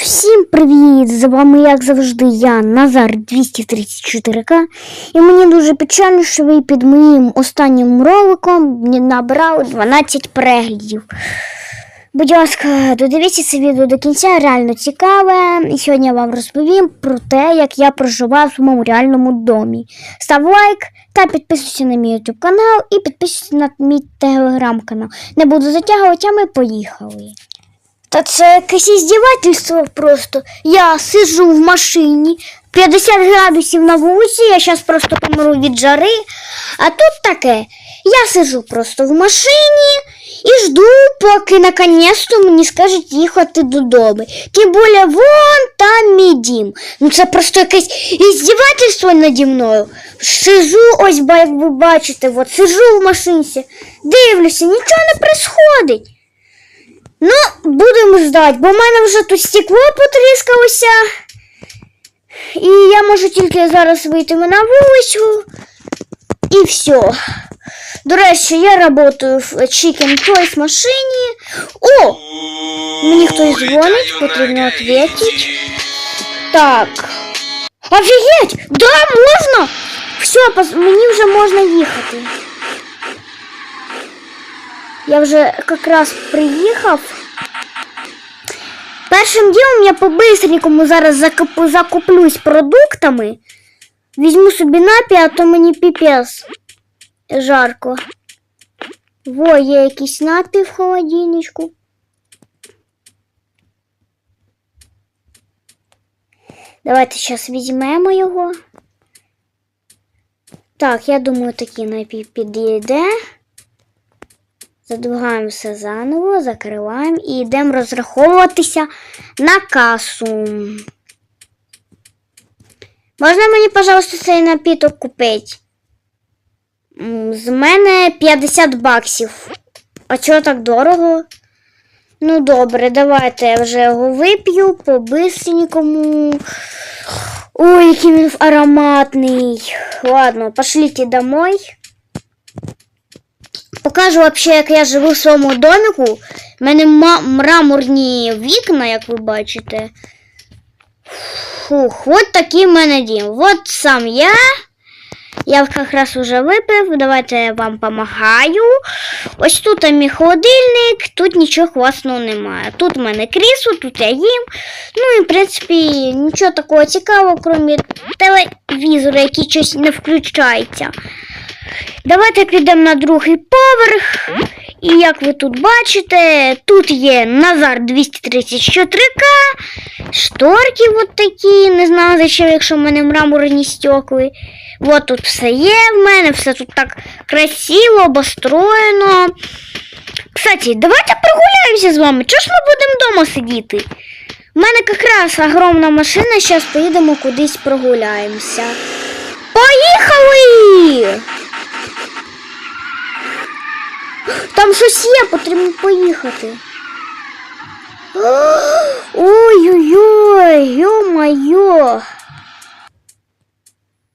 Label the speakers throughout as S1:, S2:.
S1: всім привіт! З вами, як завжди, я Назар 234К. І мені дуже печально, що ви під моїм останнім роликом набрали 12 переглядів. Будь ласка, додивіться це відео до кінця, реально цікаве. І сьогодні я вам розповім про те, як я проживав в своєму реальному домі. Став лайк та підписуйся на мій YouTube канал і підписуйся на мій телеграм-канал. Не буду затягувати, а ми поїхали. Та це якесь іздівательство просто. Я сиджу в машині, 50 градусів на вулиці, я зараз просто помру від жари. А тут таке. Я сиджу просто в машині і жду, поки наконець-то мені скажуть їхати додому. Тим більше вон там мій дім. Ну це просто якесь іздівательство наді мною. Сижу, ось як ви бачите, от сижу в машинці, дивлюся, нічого не происходить. Ну, будемо ждати, бо в мене вже тут стекло потріскалося. І я можу тільки зараз вийти на вулицю. І все. До речі, я працюю в Chicken Toys машині. О! Мені хтось дзвонить, потрібно відповідати. Так. Офігеть! Да, можна! Все, пос- мені вже можна їхати. Я вже якраз приїхав. Першим ділом я по-бистренькому зараз закуп- закуплюсь продуктами. Візьму собі напій, а то мені піпець жарко. Во, є якийсь напій в холодильничку. Давайте зараз візьмемо його. Так, я думаю, такий напій підійде. Задвигаємо все заново, закриваємо і йдемо розраховуватися на касу. Можна мені, пожалуйста, цей напіток купити? З мене 50 баксів. А чого так дорого? Ну, добре, давайте я вже його вип'ю по-бистренькому. Ой, який він ароматний. Ладно, пошлите домой. Покажу вообще, як я живу в своєму домику. У мене мраморні вікна, як ви бачите. Фух, от такий в мене дім. От сам я. Я якраз уже випив. Давайте я вам допомагаю. Ось тут мій холодильник, тут нічого класного немає. Тут в мене крісло, тут я їм. Ну і в принципі нічого такого цікавого, крім телевізора, який щось не включається. Давайте підемо на другий поверх. І як ви тут бачите, тут є Назар 234К, шторки от такі, не знаю зачем, якщо в мене мраморні стекли. От тут все є в мене, все тут так красиво, обостроєно. Кстати, давайте прогуляємося з вами. Чого ж ми будемо вдома сидіти? У мене якраз огромна машина, зараз поїдемо кудись прогуляємося. Поїхали! Там щось є, потрібно поїхати. Ой-ой-ой, йо-майо.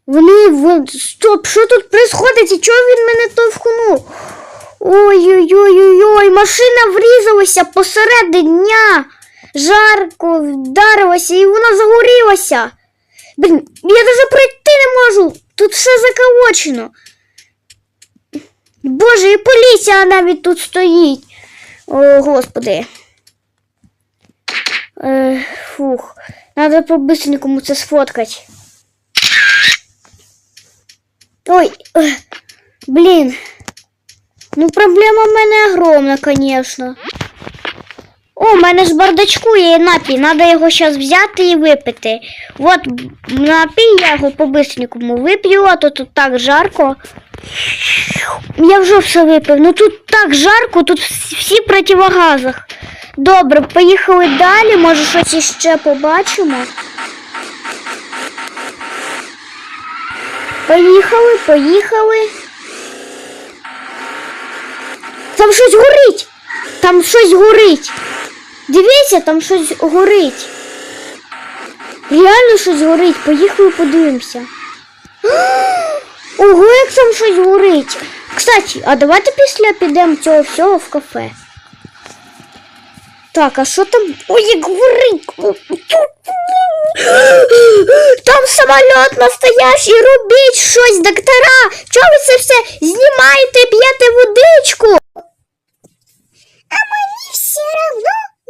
S1: Вони, вон, стоп, що тут? І чого він мене товхнув? Ой-ой-ой-ой-ой, машина врізалася посеред дня. Жарко вдарилася і вона загорілася. Блін, я навіть пройти не можу. Тут все заколочено. Боже, і поліція навіть тут стоїть. О, господи. Е, фух. Надо по-быстренькому це сфоткати. Ой, блін. Ну, проблема в мене огромна, конечно. О, у мене в бардачку є напій. Надо його зараз взяти і випити. От напій, я його по-бистренькому вип'ю, а то тут так жарко. Я вже все випив. Ну тут так жарко, тут всі противогазах. Добре, поїхали далі, може щось іще побачимо. Поїхали, поїхали. Там щось горить. Там щось горить. Дивіться, там щось горить. Реально щось горить. Поїхали подивимося. Ого, як там щось горить. Кстати, а давайте після підемо цього всього в кафе. Так, а що там? Ой, як горить. Там самоліт настоящий, робіть щось, доктора. Чого ви це все знімаєте, п'єте водичку?
S2: А мені все равно,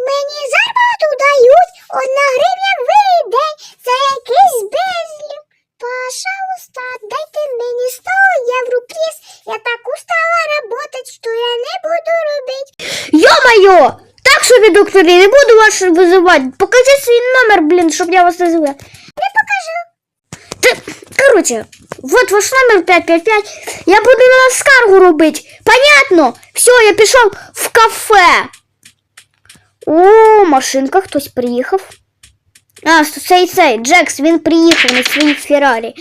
S2: мені зарплату дають одна гривня в день. Це якийсь безлюб. Пожалуйста, дайте мені 100 євро, пліс. Я так устала работать, що я не буду робити.
S1: Йо-моє! Так собі, докторі, не буду вас визивати. Покажіть свій номер, блін, щоб я вас назвала.
S2: Не покажу.
S1: Та, короче, вот ваш номер 555. Я буду на вас скаргу робити. Понятно? Все, я пішов в кафе. О, машинка, хтось приїхав. А, цей цей, Джекс, він приїхав на своїй Феррарі.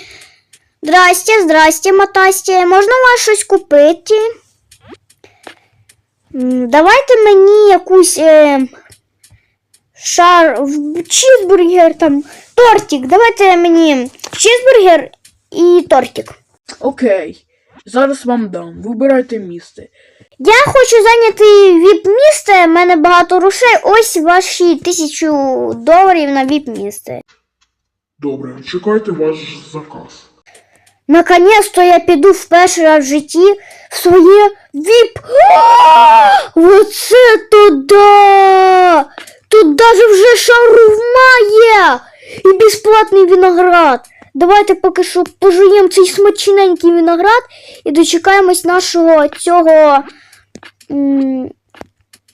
S1: Здрасте, здрасте, Матасте. Можна у вас щось купити? Давайте мені якусь е, шар, чізбургер, там, тортик. Давайте мені чізбургер і тортик.
S3: Окей, зараз вам дам. Вибирайте місце.
S1: Я хочу зайняти віп-місце, в мене багато грошей. Ось ваші тисячу доларів на віп-місце.
S4: Добре, чекайте ваш заказ.
S1: Наконец-то я піду в перший раз в житті в своє віп. Оце то да! Тут даже вже шаурма є! І безплатний виноград. Давайте поки що пожуємо цей смачненький виноград і дочекаємось нашого цього.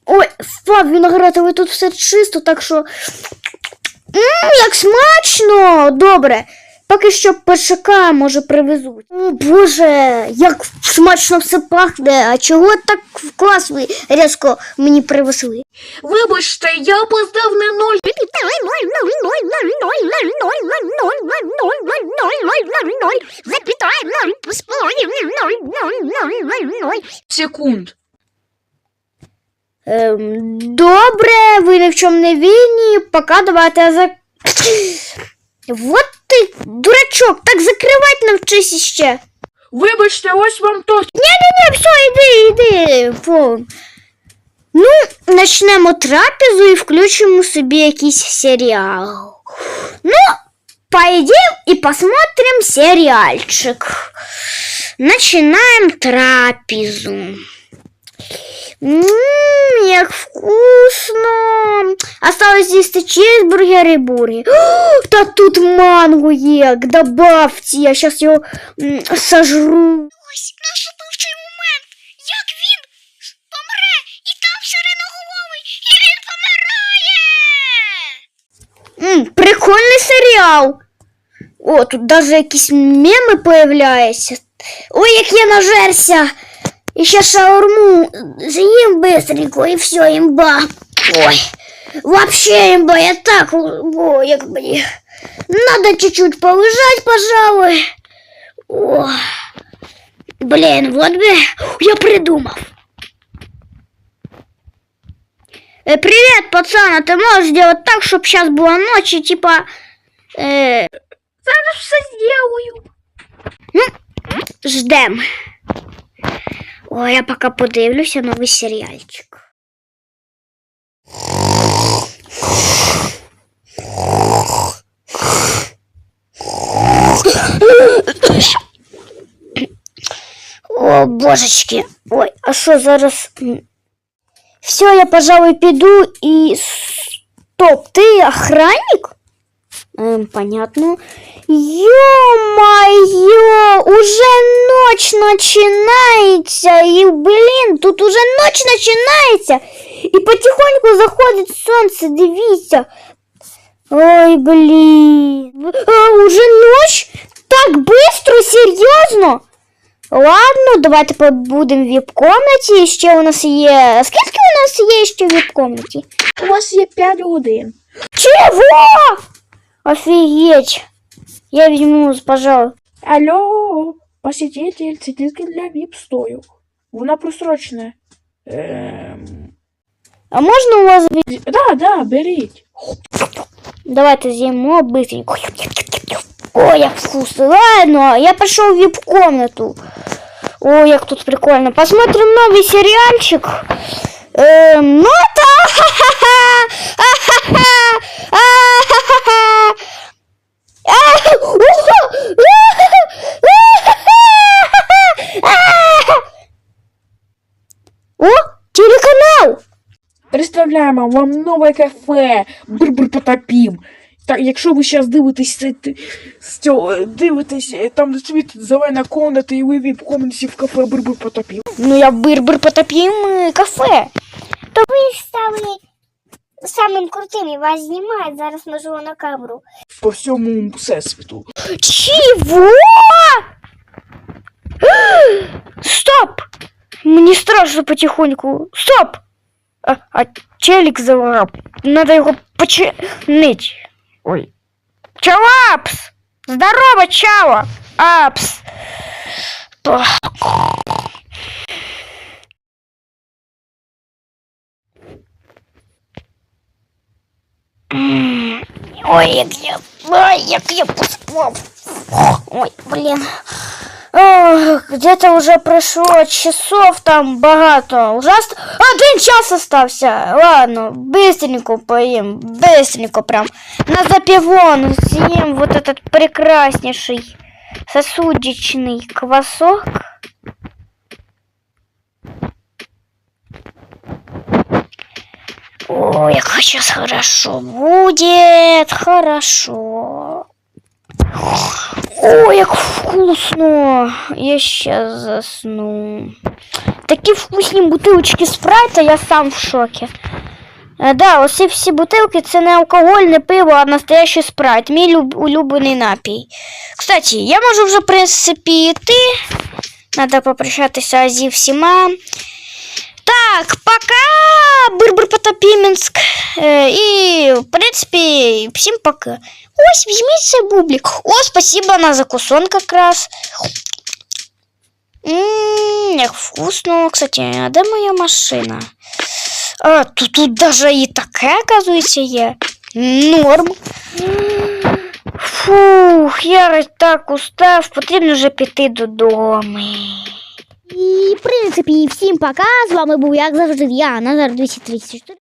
S1: Ой, фак, виноград, але тут все чисто, так що. Мм, як смачно! Добре. Поки що почекаємо, може привезуть. О боже, як смачно все пахне. А чого так клас ви різко мені привезли?
S3: Вибачте, я опоздав на ноль. Секунд.
S1: Ем, добре, ви ні в чому не винні. Пока давайте за. Вот ти, дурачок, так закривати навчись ще.
S3: Вибачте, ось вам торт.
S1: Ні-ні-ні, все, іди, іди. Фу. Ну, почнемо трапезу і включимо собі якийсь серіал. Ну, пойдем и посмотрим сериальчик. Начинаем трапезу. Ммм, як вкусно. Осталось з'їсти чизбургер і бургер. О, Та тут манго є, добавьте, я сейчас його м, сожру.
S2: Ось наш вбивчий момент. Як він помре, і там сиреноголовий, і він помирає.
S1: М, прикольний серіал. О, тут даже якісь меми появляються. Ой, як я нажерся. І ще шаурму з'їм быстренько і все, імба. Ой, вообще імба, я так, о, як мені. Надо чуть-чуть полежать, пожалуй. О, блин, вот бы я придумал. Э, привет, пацан, а ты можешь сделать так, чтобы сейчас была ночь и типа... Э,
S3: Зараз все зроблю.
S1: ждем. Ой, я пока подивлюся новий серіальчик. О, божечки. Ой, а що зараз? Все, я, пожалуй, піду і. Стоп, ти охранник? Эм, понятно. Ё-моё, уже ночь начинается. И, блин, тут уже ночь начинается. И потихоньку заходит солнце, дивіться. Ой, блин. А, уже ночь? Так быстро, серьезно? Ладно, давайте побудемо в віп-комнаті. Ще у нас є. Скільки у нас є ще в віп-комнаті?
S3: У вас є 5 годин.
S1: Чего? Офигеть. Я вернулась, пожалуй.
S3: Алло, посетитель, сидитка для вип стою. Вона просрочена. Эм...
S1: А можно у вас...
S3: Да, да, беріть.
S1: Давайте з'їмо быстренько. Ой, я вкусно. Ладно, ну, я пошел в вип-комнату. Ой, як тут прикольно. Посмотрим новый сериальчик. Эм, ну да! О, телеканал!
S3: Представляємо вам нове кафе. Брбр потопім. Так, якщо ви зараз дивитесь дивитесь, е, там світить зелена комната, і ви в комнаті в кафе Брбр потопім.
S1: Ну я Брбр потопім кафе.
S2: То ви ставили самим крутим і вас знімають. Зараз можу на камеру.
S3: По всьому всесвіту.
S1: Чего? Стоп! Мне страшно потихоньку. Стоп! А, а челик заворап. Надо его починить. Ой. Чалапс! Здорово, Чава! Апс! Так. Ой, я, ой, як я поспав. Ой, блин. Где-то уже прошло часов там багато. Ужасно. Один час остався. Ладно, быстренько поем. Быстренько прям. На запивон съем вот этот прекраснейший сосудичный квасок. Ой, как сейчас хорошо будет. Хорошо. Ой, як вкусно! Я сейчас засну. Такі вкусні бутилочки спрайта, я сам в шокі. Е, да, оці всі бутилки це не алкогольне пиво, а настоящий спрайт. Мій люб- улюблений напій. Кстати, я можу вже, в принципі, йти. Надо попрощатися зі всіма. Так, пока, Бир-бир Потопіменськ. Е, і, в принципі, всім пока. Ось, візьміть цей бублик. О, спасибо на закусон как раз. Ммм, як вкусно. Кстати, а де моя машина? А, тут, тут даже і таке, оказується, є. Норм. Фух, я так устав, потрібно вже піти додому.
S2: І, в принципі, всім пока. З вами був, як завжди, я, Назар 234.